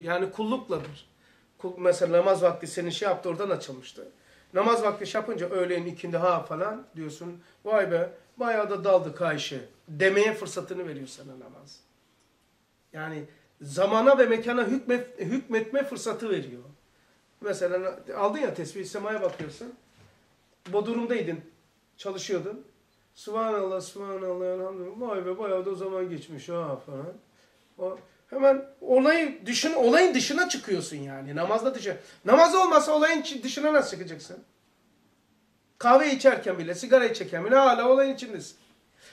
Yani kullukladır. Kul, mesela namaz vakti senin şey yaptı oradan açılmıştı. Namaz vakti şey yapınca öğleyin ikindi ha falan diyorsun. Vay be bayağı da daldık ha işe. Demeye fırsatını veriyor sana namaz. Yani zamana ve mekana hükmet, hükmetme fırsatı veriyor. Mesela aldın ya tesbih semaya bakıyorsun. Bu durumdaydın. Çalışıyordun. Subhanallah, subhanallah, elhamdülillah. Vay be bayağı da zaman geçmiş ha falan. O, hemen olayı düşün, olayın dışına çıkıyorsun yani. Namazda dışı. Namaz olmasa olayın dışına nasıl çıkacaksın? Kahve içerken bile, sigara içerken bile hala olayın içindesin.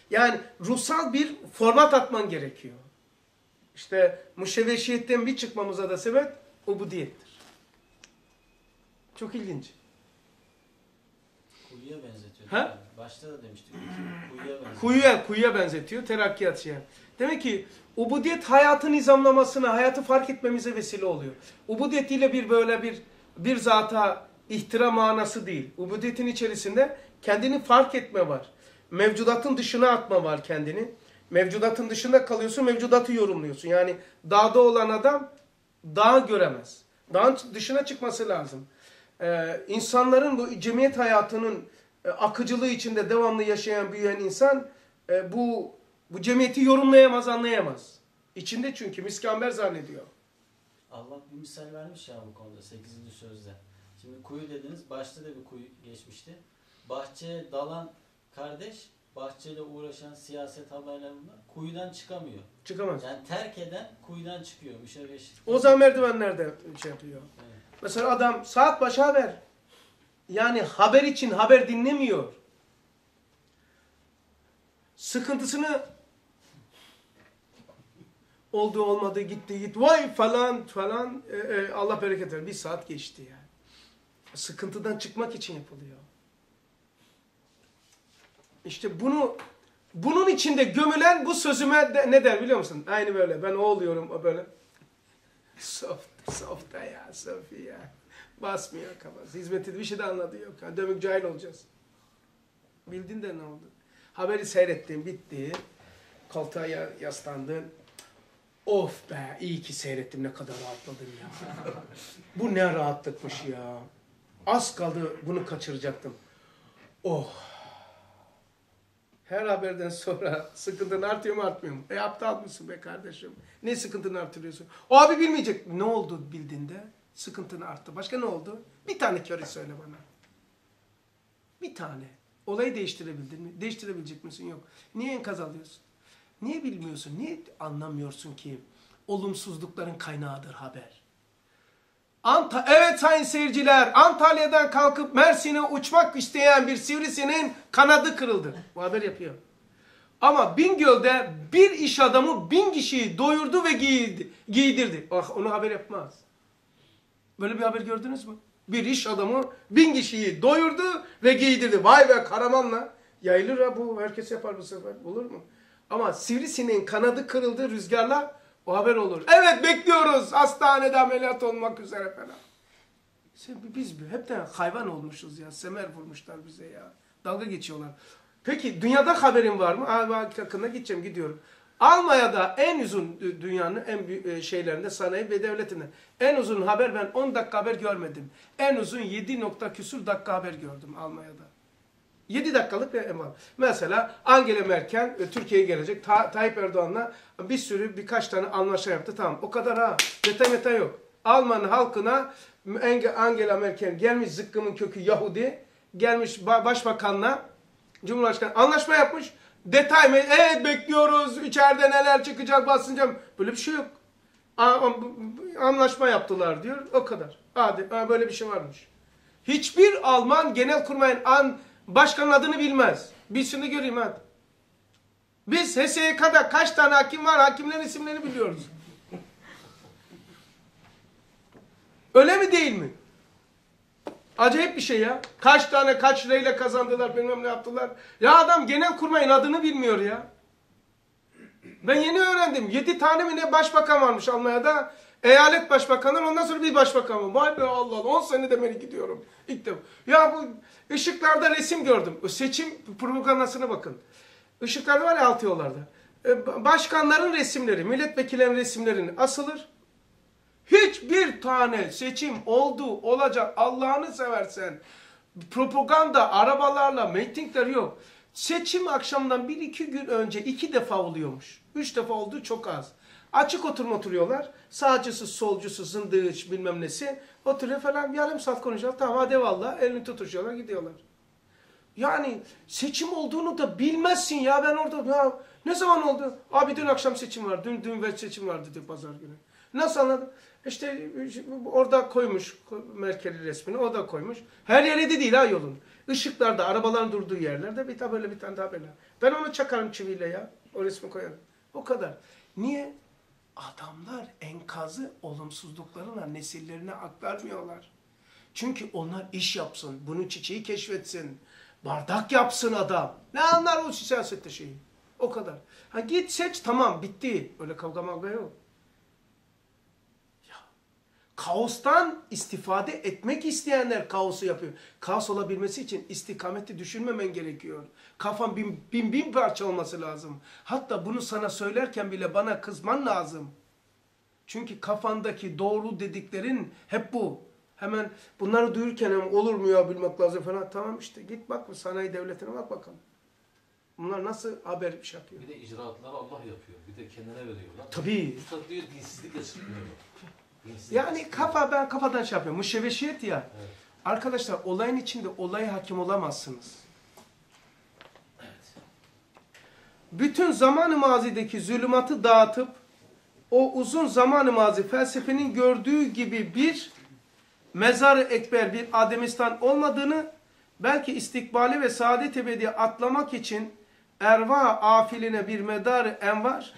Yani ruhsal bir format atman gerekiyor. İşte müşevveşiyetten bir çıkmamıza da sebep ubudiyettir. Çok ilginç. Kuyuya benzetiyor. Ha? Yani başta da demiştik. Kuyuya benzetiyor. Kuyuya, kuyuya benzetiyor, terakkiyat şey. Demek ki ubudiyet hayatı nizamlamasına, hayatı fark etmemize vesile oluyor. Ubudiyet ile bir böyle bir bir zata ihtiram manası değil. Ubudiyetin içerisinde kendini fark etme var. Mevcudatın dışına atma var kendini. Mevcudatın dışında kalıyorsun, mevcudatı yorumluyorsun. Yani dağda olan adam dağı göremez. Dağın dışına çıkması lazım. Ee, insanların bu cemiyet hayatının e, akıcılığı içinde devamlı yaşayan, büyüyen insan e, bu bu cemiyeti yorumlayamaz, anlayamaz. İçinde çünkü miskamber zannediyor. Allah bir misal vermiş ya bu konuda 8. sözde. Şimdi kuyu dediniz. Başta da bir kuyu geçmişti. Bahçeye dalan kardeş bahçeyle uğraşan siyaset haberlerinde kuyudan çıkamıyor. Çıkamaz. Yani terk eden kuyudan çıkıyor. Müşevveş. O zaman merdivenlerde şey yapıyor. Evet. Mesela adam saat başı haber. Yani haber için haber dinlemiyor. Sıkıntısını oldu olmadı gitti gitti vay falan falan e, e, Allah bereket ver. Bir saat geçti yani. Sıkıntıdan çıkmak için yapılıyor. İşte bunu bunun içinde gömülen bu sözüme de, ne der biliyor musun? Aynı böyle ben o oluyorum o böyle. Soft, soft ya, Sofi ya. Basmıyor kafası. Hizmeti bir şey de anladı yok. Ha, dömük cahil olacağız. Bildin de ne oldu? Haberi seyrettin, bitti. Koltuğa ya- yaslandın. Of be, iyi ki seyrettim ne kadar rahatladım ya. Bu ne rahatlıkmış ya. Az kaldı bunu kaçıracaktım. Oh. Her haberden sonra sıkıntın artıyor mu artmıyor mu? E aptal mısın be kardeşim? Ne sıkıntını artırıyorsun? O abi bilmeyecek. Ne oldu bildiğinde? Sıkıntın arttı. Başka ne oldu? Bir tane köri söyle bana. Bir tane. Olayı değiştirebildin mi? Değiştirebilecek misin? Yok. Niye enkaz alıyorsun? Niye bilmiyorsun? Niye anlamıyorsun ki olumsuzlukların kaynağıdır haber? Anta evet sayın seyirciler, Antalya'dan kalkıp Mersin'e uçmak isteyen bir sivrisinin kanadı kırıldı. Bu haber yapıyor. Ama Bingöl'de bir iş adamı bin kişiyi doyurdu ve giydi, giydirdi. Ah onu haber yapmaz. Böyle bir haber gördünüz mü? Bir iş adamı bin kişiyi doyurdu ve giydirdi. Vay be Karaman'la. Yayılır ha bu. Herkes yapar bu sefer. Olur mu? Ama sivrisineğin kanadı kırıldı rüzgarla o haber olur. Evet bekliyoruz. Hastanede ameliyat olmak üzere falan. Biz hepten hayvan olmuşuz ya. Semer vurmuşlar bize ya. Dalga geçiyorlar. Peki dünyada haberin var mı? Bak yakında gideceğim gidiyorum. Almanya'da en uzun dünyanın en büyük e, şeylerinde sanayi ve devletinde en uzun haber ben 10 dakika haber görmedim. En uzun 7 nokta küsur dakika haber gördüm Almanya'da. 7 dakikalık bir emal. Mesela Angela Merkel e, Türkiye'ye gelecek. Ta Tayyip Erdoğan'la bir sürü birkaç tane anlaşma yaptı. Tamam o kadar ha. Detay meta yok. Alman halkına Angela Merkel gelmiş zıkkımın kökü Yahudi. Gelmiş başbakanla Cumhurbaşkanı anlaşma yapmış. Detay mı? Evet bekliyoruz. İçeride neler çıkacak basınca. Böyle bir şey yok. Anlaşma yaptılar diyor. O kadar. Hadi böyle bir şey varmış. Hiçbir Alman genel kurmayın an başkanın adını bilmez. Bilsin göreyim hadi. Biz HSYK'da kaç tane hakim var? Hakimlerin isimlerini biliyoruz. Öyle mi değil mi? Acayip bir şey ya. Kaç tane kaç lirayla kazandılar bilmem ne yaptılar. Ya adam genel kurmayın adını bilmiyor ya. Ben yeni öğrendim. Yedi tane mi ne başbakan varmış Almanya'da. Eyalet başbakanı ondan sonra bir başbakan var. Vay be Allah Allah 10 senede beri gidiyorum. İlk defa. Ya bu ışıklarda resim gördüm. Seçim propagandasına bakın. Işıklarda var ya alt yollarda. Başkanların resimleri, milletvekillerin resimlerini asılır. Hiç hiçbir tane seçim oldu, olacak Allah'ını seversen. Propaganda, arabalarla, mitingler yok. Seçim akşamdan bir iki gün önce iki defa oluyormuş. Üç defa olduğu çok az. Açık oturma oturuyorlar. Sağcısı, solcusu, zındığı bilmem nesi. Oturuyor falan yarım saat konuşuyorlar. Tamam hadi valla elini tutuşuyorlar gidiyorlar. Yani seçim olduğunu da bilmezsin ya ben orada ya ne zaman oldu? Abi dün akşam seçim var. Dün dün ve seçim vardı diyor pazar günü. Nasıl anladın? İşte orada koymuş Merkel'i resmini o da koymuş. Her yere de değil ha yolun. Işıklarda, arabaların durduğu yerlerde bir tabela bir tane tabela. Ben onu çakarım çiviyle ya. O resmi koyarım. O kadar. Niye? Adamlar enkazı olumsuzluklarına nesillerine aktarmıyorlar. Çünkü onlar iş yapsın, bunu çiçeği keşfetsin, bardak yapsın adam. Ne anlar o siyasette şeyi? O kadar. Ha git seç tamam bitti. Öyle kavga mavga yok. Kaostan istifade etmek isteyenler kaosu yapıyor. Kaos olabilmesi için istikameti düşünmemen gerekiyor. Kafan bin, bin bin parça olması lazım. Hatta bunu sana söylerken bile bana kızman lazım. Çünkü kafandaki doğru dediklerin hep bu. Hemen bunları duyurken hemen olur mu ya bilmek lazım falan. Tamam işte git bak bu sanayi devletine bak bakalım. Bunlar nasıl haber bir şey yapıyor? Bir de icraatları Allah yapıyor. Bir de kendine veriyorlar. Tabii. Üstad diyor dinsizlikle çıkmıyor. Yani kafa ben kafadan şey yapıyorum. Müşeveşiyet ya. Evet. Arkadaşlar olayın içinde olaya hakim olamazsınız. Bütün zaman-ı mazideki zulümatı dağıtıp o uzun zaman-ı mazi felsefenin gördüğü gibi bir mezar-ı ekber bir Ademistan olmadığını belki istikbali ve saadet ebedi atlamak için erva afiline bir medar envar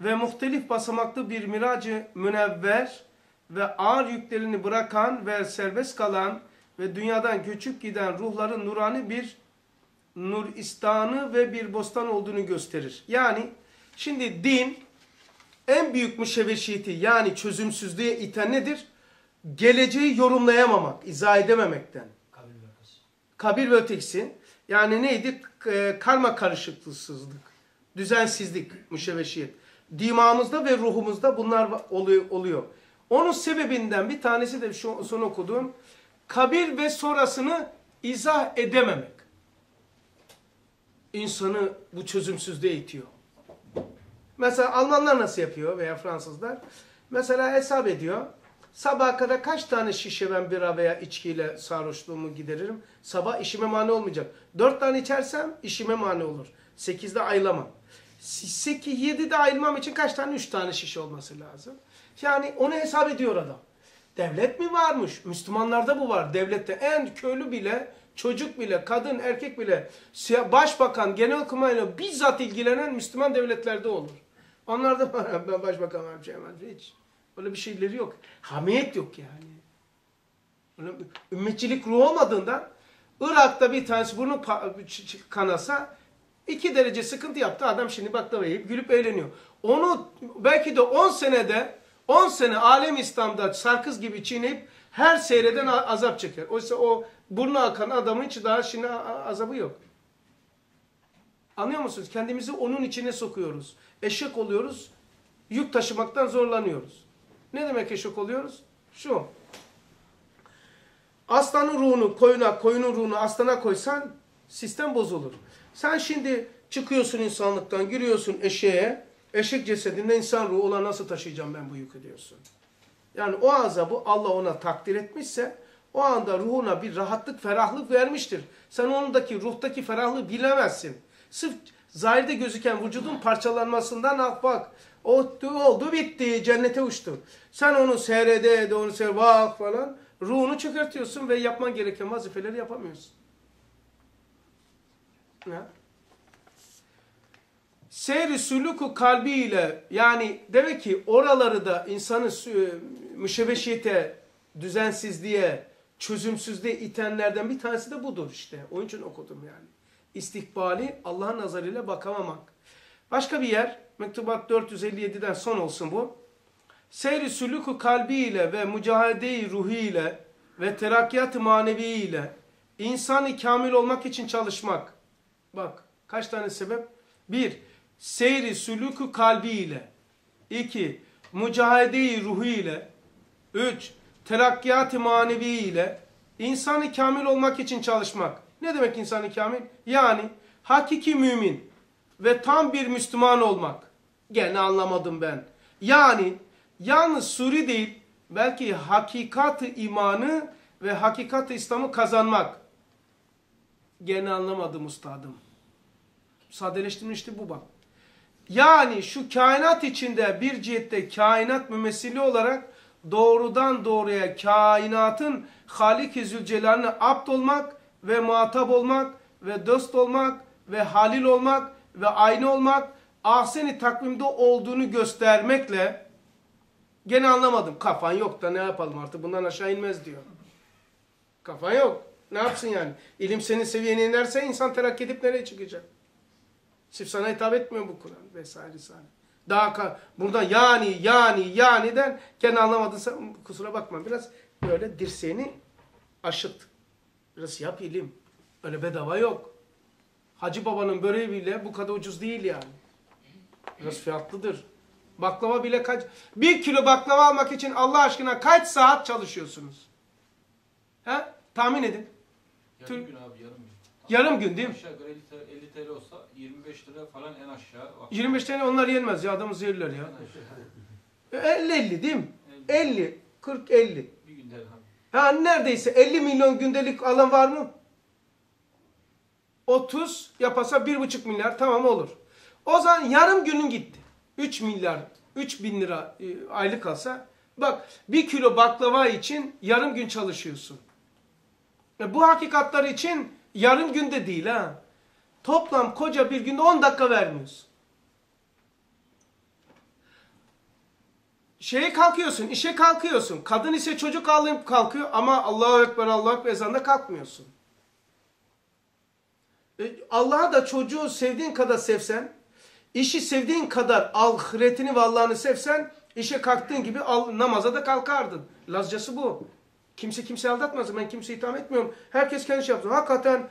ve muhtelif basamaklı bir miracı münevver ve ağır yüklerini bırakan ve serbest kalan ve dünyadan göçüp giden ruhların nurani bir nuristanı ve bir bostan olduğunu gösterir. Yani şimdi din en büyük müşevveşiyeti yani çözümsüzlüğe iten nedir? Geleceği yorumlayamamak, izah edememekten. Kabul bakış. Kabir ve yani neydi? K- Karma karışıklığsızlık, düzensizlik, müşevveşiyet. Dimağımızda ve ruhumuzda bunlar oluyor. Onun sebebinden bir tanesi de şu son okuduğum kabir ve sonrasını izah edememek. İnsanı bu çözümsüzlüğe itiyor. Mesela Almanlar nasıl yapıyor veya Fransızlar? Mesela hesap ediyor. Sabaha kadar kaç tane şişe ben bira veya içkiyle sarhoşluğumu gideririm? Sabah işime mani olmayacak. Dört tane içersem işime mani olur. Sekizde ayılamam. Sekiz, yedide ayılmam için kaç tane? Üç tane şişe olması lazım. Yani onu hesap ediyor adam. Devlet mi varmış? Müslümanlarda bu var. Devlette en köylü bile, çocuk bile, kadın, erkek bile, başbakan, genelkurmayla bizzat ilgilenen Müslüman devletlerde olur. Onlarda var. Ben başbakan var, bir şey var. Hiç. Öyle bir şeyleri yok. Hamiyet yok yani. Öyle ümmetçilik ruhu olmadığından Irak'ta bir tanesi burnu kanasa iki derece sıkıntı yaptı. Adam şimdi baklava yiyip gülüp eğleniyor. Onu belki de 10 senede 10 sene alem İslam'da sarkız gibi çiğneyip her seyreden azap çeker. Oysa o burnu akan adamın hiç daha şimdi azabı yok. Anlıyor musunuz? Kendimizi onun içine sokuyoruz. Eşek oluyoruz. Yük taşımaktan zorlanıyoruz. Ne demek eşek oluyoruz? Şu. Aslanın ruhunu koyuna, koyunun ruhunu aslana koysan sistem bozulur. Sen şimdi çıkıyorsun insanlıktan, giriyorsun eşeğe. Eşek cesedinde insan ruhu olan nasıl taşıyacağım ben bu yükü diyorsun. Yani o azabı Allah ona takdir etmişse o anda ruhuna bir rahatlık, ferahlık vermiştir. Sen ondaki ruhtaki ferahlığı bilemezsin. Sırf zahirde gözüken vücudun parçalanmasından ah bak. O oldu bitti cennete uçtu. Sen onu seyrede de onu seyre bak falan. Ruhunu çökertiyorsun ve yapman gereken vazifeleri yapamıyorsun. Ya. Seyri suluku kalbiyle yani demek ki oraları da insanı sü- müşebeşiyete, düzensizliğe, çözümsüzlüğe itenlerden bir tanesi de budur işte. Onun için okudum yani. İstikbali Allah'ın nazarıyla bakamamak. Başka bir yer, Mektubat 457'den son olsun bu. Seyri suluku kalbiyle ve mücahede-i ruhiyle ve terakkiyat-ı manevi ile insanı kamil olmak için çalışmak. Bak kaç tane sebep? Bir, seyri sülükü kalbi ile. İki, mücahede-i ruhu ile. Üç, terakkiyat-ı manevi ile insanı kamil olmak için çalışmak. Ne demek insanı kamil? Yani hakiki mümin ve tam bir Müslüman olmak. Gene anlamadım ben. Yani yalnız suri değil, belki hakikat-ı imanı ve hakikat-ı İslam'ı kazanmak. Gene anlamadım ustadım. Sadeleştirmişti bu bak. Yani şu kainat içinde bir cihette kainat mümessili olarak doğrudan doğruya kainatın Halik-i Zülcelal'ine apt olmak ve muhatap olmak ve dost olmak ve halil olmak ve aynı olmak ahseni takvimde olduğunu göstermekle gene anlamadım. Kafan yok da ne yapalım artık bundan aşağı inmez diyor. Kafan yok. Ne yapsın yani? İlim senin seviyene inerse insan terakki edip nereye çıkacak? Sırf sana hitap etmiyor bu Kur'an vesaire vesaire. Daha ka- burada yani yani yani den gene anlamadınsa kusura bakma biraz böyle dirseğini aşıt. Biraz yap ilim. Öyle bedava yok. Hacı babanın böreği bile bu kadar ucuz değil yani. Biraz fiyatlıdır. Baklava bile kaç... Bir kilo baklava almak için Allah aşkına kaç saat çalışıyorsunuz? He? Tahmin edin. Yarım Tür- gün abi yarım gün. Yarım gün değil mi? Aşağı yukarı 50 TL, 50 TL olsa 25 lira falan en aşağı. Bak, 25 tane onlar yenmez ya adamı zehirler ya. En aşağı. 50 50 değil mi? 50. 50, 40 50. Bir günde abi. Ha neredeyse 50 milyon gündelik alan var mı? 30 yapasa 1,5 milyar tamam olur. O zaman yarım günün gitti. 3 milyar, 3 bin lira e, aylık alsa bak bir kilo baklava için yarım gün çalışıyorsun. E, bu hakikatlar için yarım günde değil ha. Toplam koca bir günde 10 dakika vermiyorsun. Şeye kalkıyorsun, işe kalkıyorsun. Kadın ise çocuk alıp kalkıyor ama Allahu Ekber, Allahu Ekber ezanında kalkmıyorsun. E, Allah'a da çocuğu sevdiğin kadar sevsen, işi sevdiğin kadar ahiretini ve Allah'ını sevsen, işe kalktığın gibi namaza da kalkardın. Lazcası bu. Kimse kimseyi aldatmasın. Ben kimseyi itham etmiyorum. Herkes kendi şey yapsın. Hakikaten